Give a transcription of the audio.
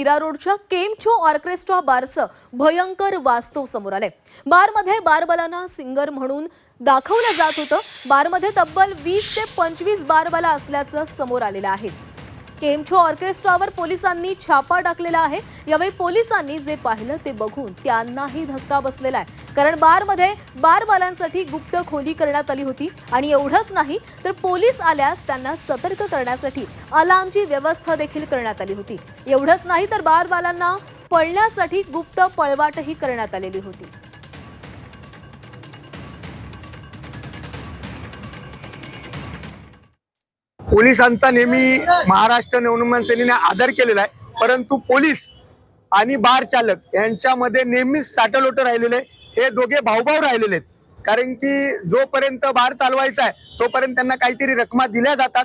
मीरा रोडच्या केमचो ऑर्केस्ट्रा बारचं भयंकर वास्तव समोर आले बारमध्ये बारबालांना सिंगर म्हणून दाखवलं जात होतं. बारमध्ये तब्बल वीस ते पंचवीस बारबाला असल्याचं समोर आलेलं आहे. केमछो ऑर्केस्ट्रावर पोलिसांनी छापा टाकलेला आहे. यावेळी पोलिसांनी जे पाहिलं ते बघून त्यांनाही धक्का बसलेला आहे. कारण बारमध्ये बारबालांसाठी गुप्त खोली करण्यात आली होती आणि एवढंच नाही तर पोलीस आल्यास त्यांना सतर्क करण्यासाठी अलार्मची व्यवस्था देखील करण्यात आली होती. एवढंच नाही तर बारबालांना पळण्यासाठी गुप्त पळवाटही करण्यात आलेली होती. पोलिसांचा नेहमी महाराष्ट्र नवनिर्माण सेनेने आदर केलेला आहे. परंतु पोलीस आणि बार चालक यांच्यामध्ये नेहमीच साटलोट राहिलेले हे दोघे भाऊभाऊ राहिलेले आहेत. कारण की जोपर्यंत बार चालवायचा आहे तोपर्यंत त्यांना काहीतरी रकमा दिल्या जातात.